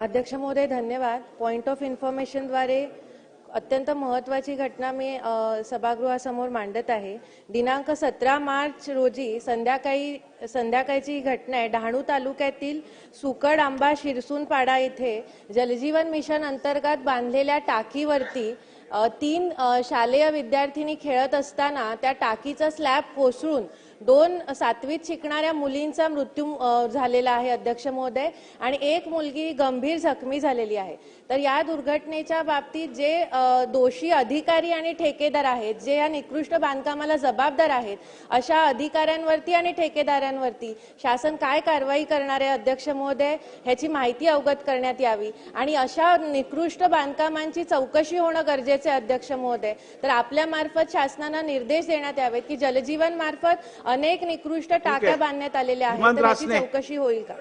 अध्यक्ष महोदय धन्यवाद. पॉइंट ऑफ इन्फॉर्मेशनद्वारे अत्यंत महत्वाची घटना मी सभागृहासमोर मांडत आहे. दिनांक सतरा मार्च रोजी संध्याकाळी संध्याकाळची ही घटना आहे. डहाणू तालुक्यातील सुकड आंबा शिरसूनपाडा येथे जलजीवन मिशन अंतर्गत बांधलेल्या टाकीवरती तीन शालेय विद्यार्थिनी खेळत असताना त्या टाकीचा स्लॅब कोसळून दोन सातवीत शिकणाऱ्या मुलींचा मृत्यू झालेला आहे अध्यक्ष महोदय. आणि एक मुलगी गंभीर जखमी झालेली आहे. तर या दुर्घटनेच्या बाबतीत जे दोषी अधिकारी आणि ठेकेदार आहेत जे या निकृष्ट बांधकामाला जबाबदार आहेत अशा अधिकाऱ्यांवरती आणि ठेकेदारांवरती शासन काय कारवाई करणार आहे अध्यक्ष महोदय ह्याची माहिती अवगत करण्यात यावी. आणि अशा निकृष्ट बांधकामांची चौकशी होणं गरजेचे आहे, अध्यक्ष महोदय तर आपल्या मार्फत शासनानं निर्देश देण्यात यावेत की जलजीवन मार्फत अनेक निकृष्ट टाक्या बांधण्यात आलेल्या आहेत. तर याची. चौकशी होईल का?